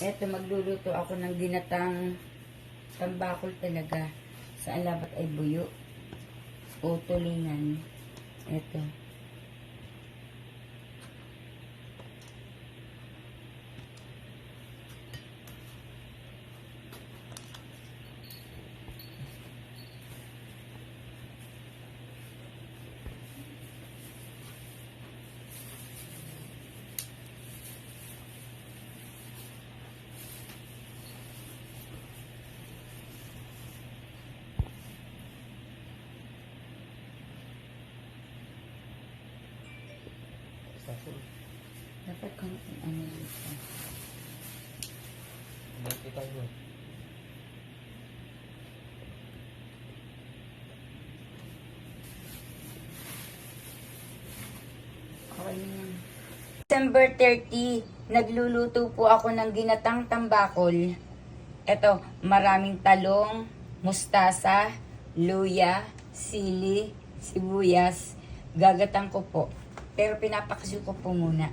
Eto, magluluto ako ng ginatang tambakol talaga. Sa alabat ay buyo. O tulingan. Eto. Sasul. Dapat kung ano dito. Nakita mo. Okay. December 30, nagluluto po ako ng ginatang tambakol. Ito, maraming talong, mustasa, luya, sili, sibuyas. Gagatang ko po. Pero pinapakasyo ko po muna.